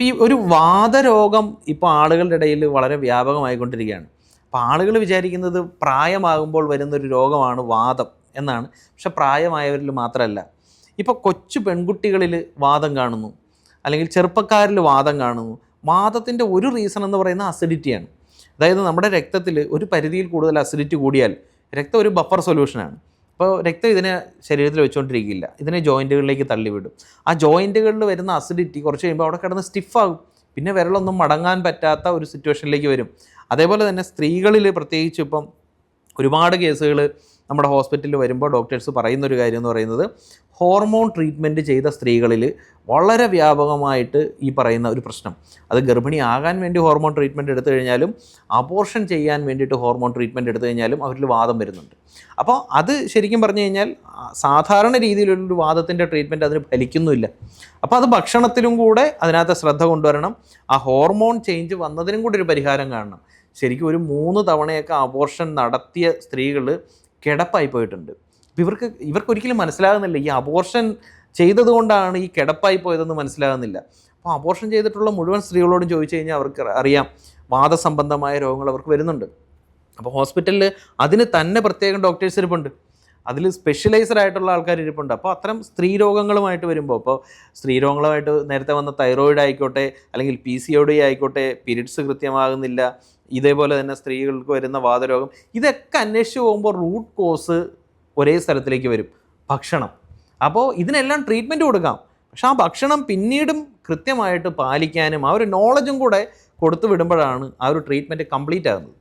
ഈ ഒരു വാദരോഗം ഇപ്പോൾ ആളുകളുടെ ഇടയിൽ വളരെ വ്യാപകമായിക്കൊണ്ടിരിക്കുകയാണ്. അപ്പോൾ ആളുകൾ വിചാരിക്കുന്നത് പ്രായമാകുമ്പോൾ വരുന്നൊരു രോഗമാണ് വാദം എന്നാണ്. പക്ഷെ പ്രായമായവരിൽ മാത്രമല്ല. ഇപ്പോൾ കൊച്ചു പെൺകുട്ടികളിൽ വാദം കാണുന്നു. അല്ലെങ്കിൽ ചെറുപ്പക്കാരിൽ വാദം കാണുന്നു. വാദത്തിന്റെ ഒരു റീസൺ എന്ന് പറയുന്നത് അസിഡിറ്റിയാണ് അതായത് നമ്മുടെ രക്തത്തിൽ ഒരു പരിധിയിൽ കൂടുതൽ അസിഡിറ്റി കൂടിയാൽ രക്തം ഒരു ബഫർ സൊല്യൂഷനാണ് അപ്പോൾ രക്തം ഇതിനെ ശരീരത്തിൽ വെച്ചുകൊണ്ടിരിക്കില്ല. ഇതിനെ ജോയിന്റുകളിലേക്ക് തള്ളിവിടും. ആ ജോയിന്റുകളിൽ വരുന്ന അസിഡിറ്റി കുറച്ച് കഴിയുമ്പോൾ അവിടെ കിടന്ന് സ്റ്റിഫാകും പിന്നെ വിരലൊന്നും മടങ്ങാൻ പറ്റാത്ത ഒരു സിറ്റുവേഷനിലേക്ക് വരും. അതേപോലെ തന്നെ സ്ത്രീകളിൽ പ്രത്യേകിച്ച് ഇപ്പം ഒരുപാട് കേസുകൾ നമ്മുടെ ഹോസ്പിറ്റലിൽ വരുമ്പോൾ ഡോക്ടേഴ്സ് പറയുന്നൊരു കാര്യം എന്ന് പറയുന്നത് ഹോർമോൺ ട്രീറ്റ്മെന്റ് ചെയ്ത സ്ത്രീകളിൽ വളരെ വ്യാപകമായിട്ട് ഈ പറയുന്ന ഒരു പ്രശ്നം. അത് ഗർഭിണി ആകാൻ വേണ്ടി ഹോർമോൺ ട്രീറ്റ്മെന്റ് എടുത്തു കഴിഞ്ഞാലും അബോർഷൻ ചെയ്യാൻ വേണ്ടിയിട്ട് ഹോർമോൺ ട്രീറ്റ്മെന്റ് എടുത്തു കഴിഞ്ഞാലും അവരിൽ വാദം വരുന്നുണ്ട്. അപ്പോൾ അത് ശരിക്കും പറഞ്ഞു കഴിഞ്ഞാൽ സാധാരണ രീതിയിലുള്ളൊരു വാദത്തിന്റെ ട്രീറ്റ്മെന്റ് അതിന് ഫലിക്കുന്നുമില്ല. അപ്പോൾ അത് ഭക്ഷണത്തിലും കൂടെ അതിനകത്ത് ശ്രദ്ധ കൊണ്ടുവരണം. ആ ഹോർമോൺ ചേഞ്ച് വന്നതിനും കൂടി ഒരു പരിഹാരം കാണണം. ശരിക്കും ഒരു മൂന്ന് തവണയൊക്കെ അബോർഷൻ നടത്തിയ സ്ത്രീകൾ കിടപ്പായി പോയിട്ടുണ്ട്. ഇവർക്ക് ഇവർക്ക് ഒരിക്കലും മനസ്സിലാകുന്നില്ല ഈ അബോർഷൻ ചെയ്തതുകൊണ്ടാണ് ഈ കിടപ്പായി പോയതെന്ന് മനസ്സിലാകുന്നില്ല. അപ്പോൾ അബോർഷൻ ചെയ്തിട്ടുള്ള മുഴുവൻ സ്ത്രീകളോടും ചോദിച്ചു കഴിഞ്ഞാൽ അവർക്ക് അറിയാം വാദസംബന്ധമായ രോഗങ്ങൾ അവർക്ക് വരുന്നുണ്ട്. അപ്പോൾ ഹോസ്പിറ്റലിൽ അതിന് തന്നെ പ്രത്യേകം ഡോക്ടേഴ്സ് ഇരിപ്പുണ്ട്. അതിൽ സ്പെഷ്യലൈസ്ഡ് ആയിട്ടുള്ള ആൾക്കാർ ഇരിപ്പുണ്ട്. അപ്പോൾ അത്തരം സ്ത്രീ രോഗങ്ങളുമായിട്ട് വരുമ്പോൾ അപ്പോൾ സ്ത്രീ രോഗങ്ങളുമായിട്ട് നേരത്തെ വന്ന തൈറോയിഡ് ആയിക്കോട്ടെ അല്ലെങ്കിൽ പി സി ഒ ഡി ആയിക്കോട്ടെ പിരീഡ്സ് കൃത്യമാകുന്നില്ല ഇതേപോലെ തന്നെ സ്ത്രീകൾക്ക് വരുന്ന വാതരോഗം ഇതൊക്കെ അന്വേഷിച്ച് പോകുമ്പോൾ റൂട്ട് കോസ് ഒരേ സ്ഥലത്തിലേക്ക് വരും. ഭക്ഷണം. അപ്പോൾ ഇതിനെല്ലാം ട്രീറ്റ്മെന്റ് കൊടുക്കാം. പക്ഷേ ആ ഭക്ഷണം പിന്നീടും കൃത്യമായിട്ട് പാലിക്കാനും ആ ഒരു നോളജും കൂടെ കൊടുത്തു വിടുമ്പോഴാണ് ആ ഒരു ട്രീറ്റ്മെന്റ് കംപ്ലീറ്റ് ആകുന്നത്.